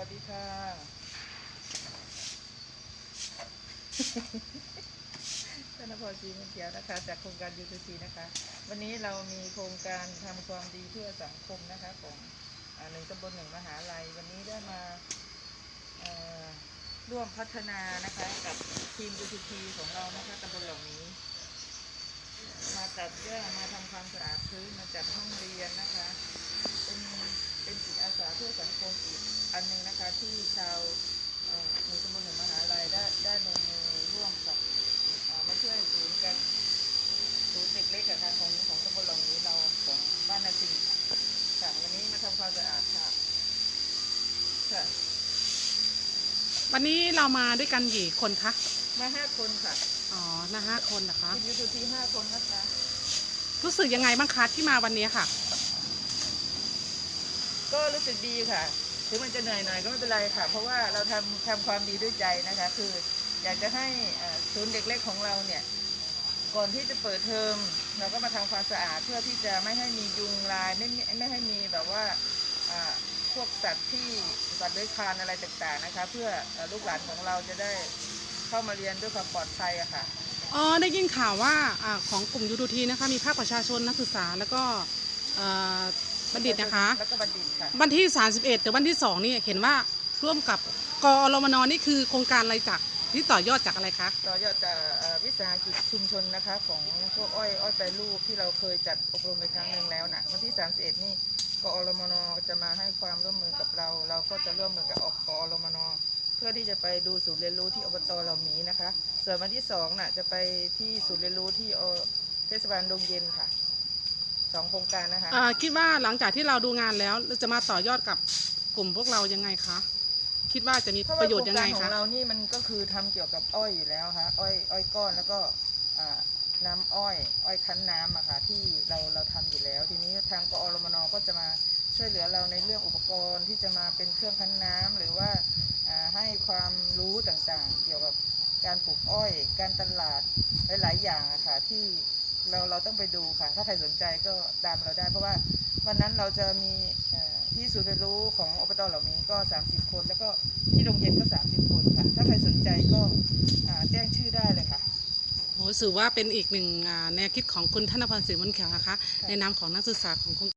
วัสดีค่ะ ธนพรศรีเงินเขียวนะคะ จากโครงการยูทูซีนะคะ วันนี้เรามีโครงการทำความดีเพื่อสังคมนะคะ ของหนึ่งตำบลหนึ่งมหาลัย วันนี้ได้มาร่วมพัฒนานะคะกับทีมยูทูซีของเรานะคะตำบลเหล่านี้ มาตัดหญ้ามาทำความสะอาดพื้นมาจัด นหนึงนะคะที่ชาวเอ่อหมู่ตำบลหนึ่งมหาลัยได้ได้ลงมือร่วมกับเอ่อมาช่วยศูนย์กันศูนย์เด็กเล็กอะค่ะของของตำบลเหล่านี้เราของบ้านนาจิงค่ะค่ะวันนี้มาทำความสะอาดค่ะค่ะ วันนี้เรามาด้วยกันกี่คนคะมาห้าคนค่ะอ๋อนะห้าคนนะคะทีมยูทูทีห้าคนนะคะ รู้สึกยังไงบ้างคะที่มาวันนี้ค่ะ ก็รู้สึกดีค่ะ ถึงมันจะเหนื่อยหน่อยก็ไม่เป็นไรค่ะ เพราะว่าเราทำทำความดีด้วยใจนะคะ คืออยากจะให้ศูนย์เด็กเล็กของเราเนี่ย ก่อนที่จะเปิดเทอมเราก็มาทำความสะอาดเพื่อที่จะไม่ให้มียุงลายไม่ไม่ให้มีแบบว่าพวกสัตว์ที่สัตว์เลื้อยคลานอะไรต่างๆนะคะ เพื่อลูกหลานของเราจะได้เข้ามาเรียนด้วยความปลอดภัยอะค่ะอ๋อได้ยินข่าวว่าอของกลุ่มยูทูทีนะคะมีภาคประชาชนนักศึกษาแล้วก็เอ บัณฑิตนะคะ แล้วก็บัณฑิตค่ะวันที่ 31แต่วันที่ 2 นี่เห็นว่าร่วมกับกอรมนนี่คือโครงการอะไรจากที่ต่อยอดจากอะไรคะ ต่อยอดจากเอ่อวิสาหกิจชุมชนนะคะของพวกอ้อยอ้อยแปรรูปที่เราเคยจัดอบรมไปครั้งหนึ่งแล้วนะวันที่31นี่กอรมนจะมาให้ความร่วมมือกับเรา เราก็จะร่วมมือกับอกกอรมนเพื่อที่จะไปดูศูนย์เรียนรู้ที่อบตเหล่านี้นะคะ ส่วนวันที่สองน่ะจะไปที่ศูนย์เรียนรู้ที่อเทศบาลดงเย็นค่ะ สองโครงการนะคะ อ่าคิดว่าหลังจากที่เราดูงานแล้วเราจะมาต่อยอดกับกลุ่มพวกเรายังไงคะ คิดว่าจะมีเพราะปว่าระโยโคชรงน์ยังกาไงรขอคะ งเรานี่มันก็คือทำเกี่ยวกับอ้อยอยู่แล้วค่ะอ้อยอ้อยก้อนแล้วก็อ่าน้ำอ้อยอ้อยคั้นน้ำอะค่ะที่เราเราทำอยู่แล้ว ทีนี้ทางกอรมนก็จะมาช่วยเหลือเราในเรื่องอุปกรณ์ที่จะมาเป็นเครื่องคั้นน้ำหรือว่าอ่าให้ความรู้ต่างๆ เกี่ยวกับการปลูกอ้อย การตลาดหลายๆอย่างอะค่ะที่ เราเราต้องไปดูค่ะ ถ้าใครสนใจก็ตามเราได้ เพราะว่าวันนั้นเราจะมีเอ่อที่ศูนย์เรียนรู้ของอบตเหล่านี้ก็ 30 คน แล้วก็ที่โรงเรียนก็ 30 คนค่ะ ถ้าใครสนใจก็อ่าแจ้งชื่อได้เลยค่ะโหถือว่าเป็นอีกหนึ่งอ่าแนวคิดของคุณธนพรศรีมุนเขียวนะคะ ในนามของนักศึกษาของโครง